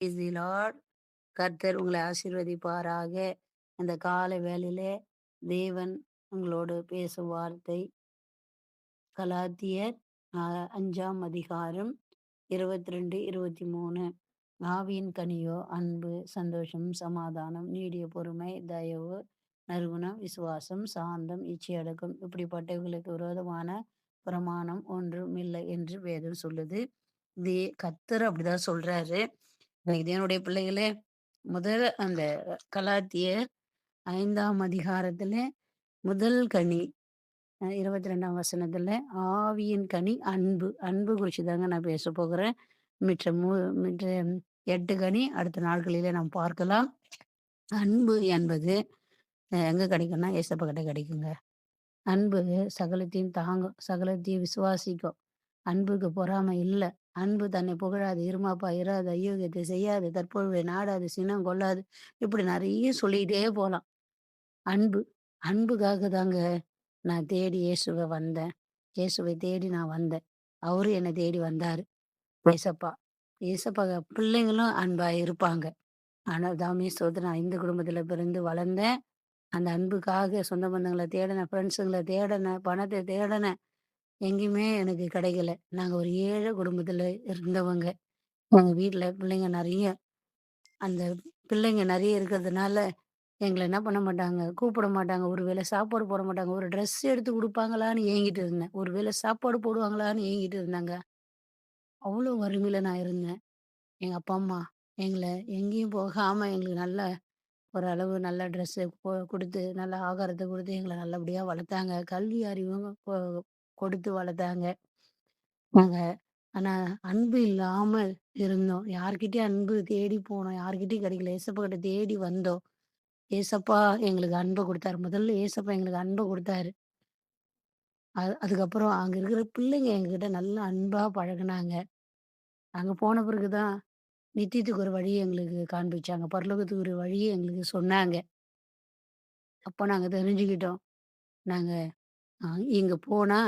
Is the Lord. கர்த்தர் உங்களை ஆசீர்வதிப்பாராக. இந்த காலை வேளையிலே தேவன் உங்களோடு பேசும் வார்த்தை கலாத்தியர் அ 5ஆம் அதிகாரம் 22, 23 ஆவியின் கனியோ அன்பு, சந்தோஷம், சமாதானம், நீடிய பொறுமை, தயவு, நறுகுணம் விசுவாசம், சாந்தம், இச்சையடக்கம் இப்படிப்பட்டவர்களுக்கு விரோதமான பிரமாணம் ஒன்றும் இல்லை என்று வேதம் சொல்லுது. இது கர்த்தர் அப்படிதான் சொல்றாரு. இன்னைக்கு தேவனுடைய பிள்ளைகளே முதல் அந்த கலாத்தியர் ஐந்தாம் அதிகாரத்துல முதல் கனி இருபத்தி ரெண்டாம் வசனத்துல ஆவியின் கனி அன்பு. அன்பு குறிச்சு தாங்க நான் பேச போகிறேன். மிற்ற மூ மிற்ற எட்டு கனி அடுத்த நாட்களிலே நாம் பார்க்கலாம். அன்பு என்பது எங்க கிடைக்கும்னா, ஏசப்ப கிட்ட கிடைக்குங்க. அன்பு சகலத்தையும் தாங்கும், சகலத்தையும் விசுவாசிக்கும். அன்புக்கு பொறாமை இல்லை அன்பு தன்னை புகழாது, இருமாப்பா இராது, அயோக்கியத்தை செய்யாது, தற்பொழுது நாடாது, சினம் கொள்ளாது. இப்படி நிறைய சொல்லிக்கிட்டே போகலாம் அன்பு. அன்புக்காக தாங்க நான் தேடி இயேசுவை வந்தேன். இயேசுவை தேடி நான் வந்தேன். அவரும் என்னை தேடி வந்தாரு. ஏசப்பா. ஏசப்பா பிள்ளைங்களும் அன்பா இருப்பாங்க. ஆனால் தாமே சொல்றது நான் இந்து குடும்பத்துல பிறந்து வளர்ந்தேன். அந்த அன்புக்காக சொந்த பந்தங்களை தேடினேன், ஃப்ரெண்ட்ஸுங்களை தேடினேன், பணத்தை தேடினேன். எங்கேயுமே எனக்கு கிடைக்கல. நாங்க ஒரு ஏழை குடும்பத்தில் இருந்தவங்க. எங்க வீட்ல பிள்ளைங்க நெறைய. அந்த பிள்ளைங்க நெறைய இருக்கிறதுனால, எங்கள என்ன பண்ண மாட்டாங்க, கூப்பிட மாட்டாங்க. ஒரு வேளை சாப்பாடு போட மாட்டாங்க. ஒரு ட்ரெஸ் எடுத்து குடுப்பாங்களான்னு ஏங்கிட்டு இருந்தேன். ஒரு வேளை சாப்பாடு போடுவாங்களான்னு ஏங்கிட்டு இருந்தாங்க அவ்வளோ வறுமையில நான் இருந்தேன். எங்க அப்பா, அம்மா எங்கள எங்கேயும் போகாம எங்களுக்கு நல்ல ஓரளவு நல்ல ட்ரெஸ்ஸு கொ குடுத்து, நல்ல ஆகாரத்த குடுத்து எங்கள நல்லபடியா வளர்த்தாங்க. கல்வி அறிவும் கொடுத்து வளர்த்தாங்க. நாங்க ஆனா அன்பு இல்லாமல் இருந்தோம். யார்கிட்டயும் அன்பு தேடி போனோம். யார்கிட்டயும் கிடைக்கல. ஏசப்பா கிட்ட தேடி வந்தோம். ஏசப்பா எங்களுக்கு அன்ப குடுத்தாரு. முதல்ல ஏசப்பா எங்களுக்கு அன்ப குடுத்தாரு. அது அதுக்கப்புறம் அங்க இருக்கிற பிள்ளைங்க எங்ககிட்ட நல்லா அன்பா பழகுனாங்க. அங்க போன பிறகு தான் நித்தியத்துக்கு ஒரு வழி எங்களுக்கு காண்பிச்சாங்க. பரலோகத்துக்கு ஒரு வழிய எங்களுக்கு சொன்னாங்க. அப்ப நாங்க தெரிஞ்சுக்கிட்டோம். நாங்க அ இங்க போனா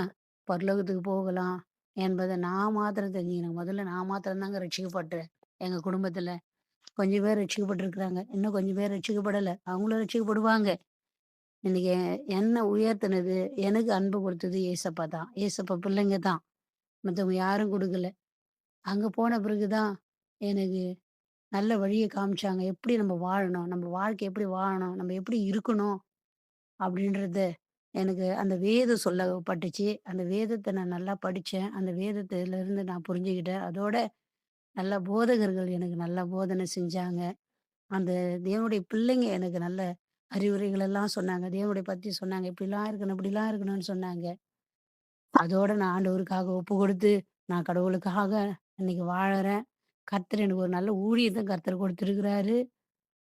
பரலோகத்துக்கு போகலாம் என்பதை நான் மாத்திரம் தெரிஞ்சுக்கணும் முதல்ல நான் மாத்திரம் தாங்க ரட்சிக்கப்பட்டேன். எங்க குடும்பத்தில் கொஞ்சம் பேர் ரட்சிக்கப்பட்டுருக்கிறாங்க. இன்னும் கொஞ்சம் பேர் ரட்சிக்கப்படல. அவங்களும் ரட்சிக்கப்படுவாங்க. இன்னைக்கு என்ன உயர்த்தினது, எனக்கு அன்பு கொடுத்தது ஏசப்பா தான். ஏசப்பா பிள்ளைங்க தான். மத்தவங்க யாரும் கொடுக்கல அங்க போன பிறகு தான் எனக்கு நல்ல வழியை காமிச்சாங்க. எப்படி நம்ம வாழணும், நம்ம வாழ்க்கை எப்படி வாழணும், நம்ம எப்படி இருக்கணும் அப்படின்றத எனக்கு அந்த வேதம் சொல்லப்பட்டுச்சு. அந்த வேதத்த நான் நல்லா படிச்சேன். அந்த வேதத்திலிருந்து நான் புரிஞ்சுக்கிட்டேன். அதோட நல்ல போதகர்கள் எனக்கு நல்லா போதனை செஞ்சாங்க. அந்த தேவனுடைய பிள்ளைங்க எனக்கு நல்ல அறிவுரைகள் எல்லாம் சொன்னாங்க. தேவனுடைய பத்தி சொன்னாங்க. இப்படிலாம் இருக்கணும், இப்படிலாம் இருக்கணும்னு சொன்னாங்க. அதோட நான் ஆண்டவருக்காக ஒப்பு கொடுத்து, நான் கடவுளுக்காக இன்னைக்கு வாழறேன். கர்த்தர் எனக்கு ஒரு நல்ல ஊழியத்த கர்த்தர் குடுத்திருக்கிறாரு.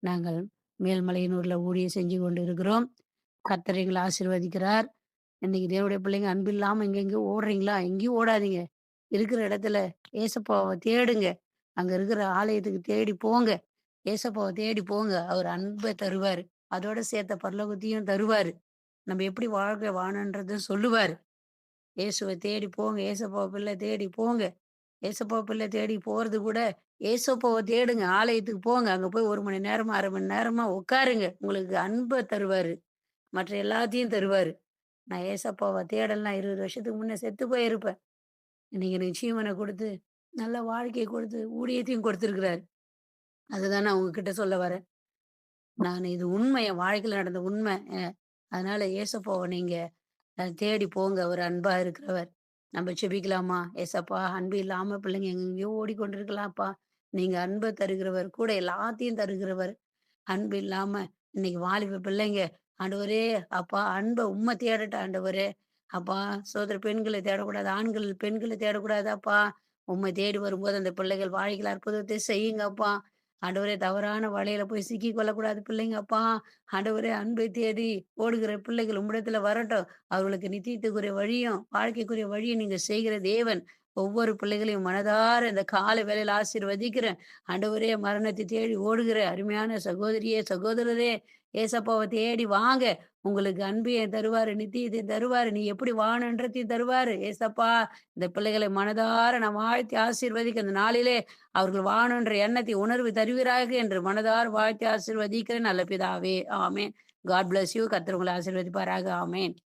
நாங்கள் மேல்மலையனூர்ல ஊழியம் செஞ்சு கொண்டு இருக்கிறோம். கர்த்தர் ஆசீர்வதிக்கிறார். இன்னைக்கு தேவனுடைய பிள்ளைங்க அன்பு இல்லாம எங்கெங்கயோ ஓடுறீங்களா? எங்கேயும் ஓடாதீங்க. இருக்கிற இடத்துல ஏசப்பாவை தேடுங்க. அங்க இருக்கிற ஆலயத்துக்கு தேடி போங்க. ஏசப்பாவை தேடி போங்க. அவர் அன்பை தருவாரு. அதோட சேர்த்த பரலோகத்தையும் தருவாரு. நம்ம எப்படி வாழ்க்கை வாழணுன்றத சொல்லுவாரு. இயேசுவை தேடி போங்க. ஏசப்பா பிள்ளை தேடி போங்க. ஏசப்பா பிள்ளை தேடி போறது கூட ஏசப்பாவை தேடுங்க. ஆலயத்துக்கு போங்க. அங்க போய் ஒரு மணி நேரமா, அரை மணி நேரமா உட்காருங்க. உங்களுக்கு அன்பை தருவாரு. மற்ற எல்லாத்தையும் தருவாரு. நான் ஏசப்பாவை தேடல் நான் இருபது வருஷத்துக்கு முன்னே செத்து போயிருப்பேன். இன்னைக்கு எனக்கு ஜீவனை கொடுத்து நல்ல வாழ்க்கையை கொடுத்து ஊழியத்தையும் கொடுத்துருக்கிறாரு அதுதான் நான் உங்ககிட்ட சொல்ல வரேன். நான் இது உண்மை. என் வாழ்க்கையில் நடந்த உண்மை. அதனால ஏசப்பாவை நீங்க தேடி போங்க. அவர் அன்பா இருக்கிறவர். நம்ம ஜெபிக்கலாமா? ஏசப்பா அன்பு இல்லாம பிள்ளைங்க எங்கெங்கேயோ ஓடிக்கொண்டிருக்கலாம்ப்பா. நீங்க அன்பை தருகிறவர். கூட எல்லாத்தையும் தருகிறவர். அன்பு இல்லாம இன்னைக்கு வாலிப பிள்ளைங்க, ஆண்டவரே! அப்பா அன்ப உண்மை தேடட்ட ஆண்டவரே! அப்பா சோதர பெண்களை தேடக்கூடாது. ஆண்கள் பெண்களை தேடக்கூடாது அப்பா. உம்மை தேடி வரும்போது அந்த பிள்ளைகள் வாழ்க்கையில் அற்புதத்தை செய்யுங்க அப்பா ஆண்டவரே! தவறான வலையில போய் சிக்கி கொள்ளக்கூடாது பிள்ளைங்க அப்பா ஆண்டவரே! அன்பை தேடி ஓடுகிற பிள்ளைகள் உம்மிடத்துல வரட்டும். அவர்களுக்கு நித்தியத்துக்குரிய வழியும், வாழ்க்கைக்குரிய வழியும் நீங்க செய்கிற தேவன். ஒவ்வொரு பிள்ளைகளையும் மனதார இந்த காலை வேலையில் ஆசீர்வதிக்கிறேன். ஆண்டவரே! மரணத்தை தேடி ஓடுகிற அருமையான சகோதரியே, சகோதரரே! ஏசப்பாவை தேடி வாங்க. உங்களுக்கு அன்பையும் தருவாரு, நித்தியத்தையும் தருவாரு. நீ எப்படி வாழணுன்றதையும் தருவாரு. ஏசப்பா இந்த பிள்ளைகளை மனதார நான் வாழ்த்தி ஆசீர்வதிக்க இந்த நாளிலே அவர்கள் வாழணுன்ற எண்ணத்தை உணர்வு தருவீராக என்று மனதார வாழ்த்தி ஆசீர்வதிக்கிறேன் நல்ல பிதாவே. ஆமேன் காட் பிளஸ் யூ. கத்திரவங்களை ஆசீர்வதிப்பாராக. ஆமேன்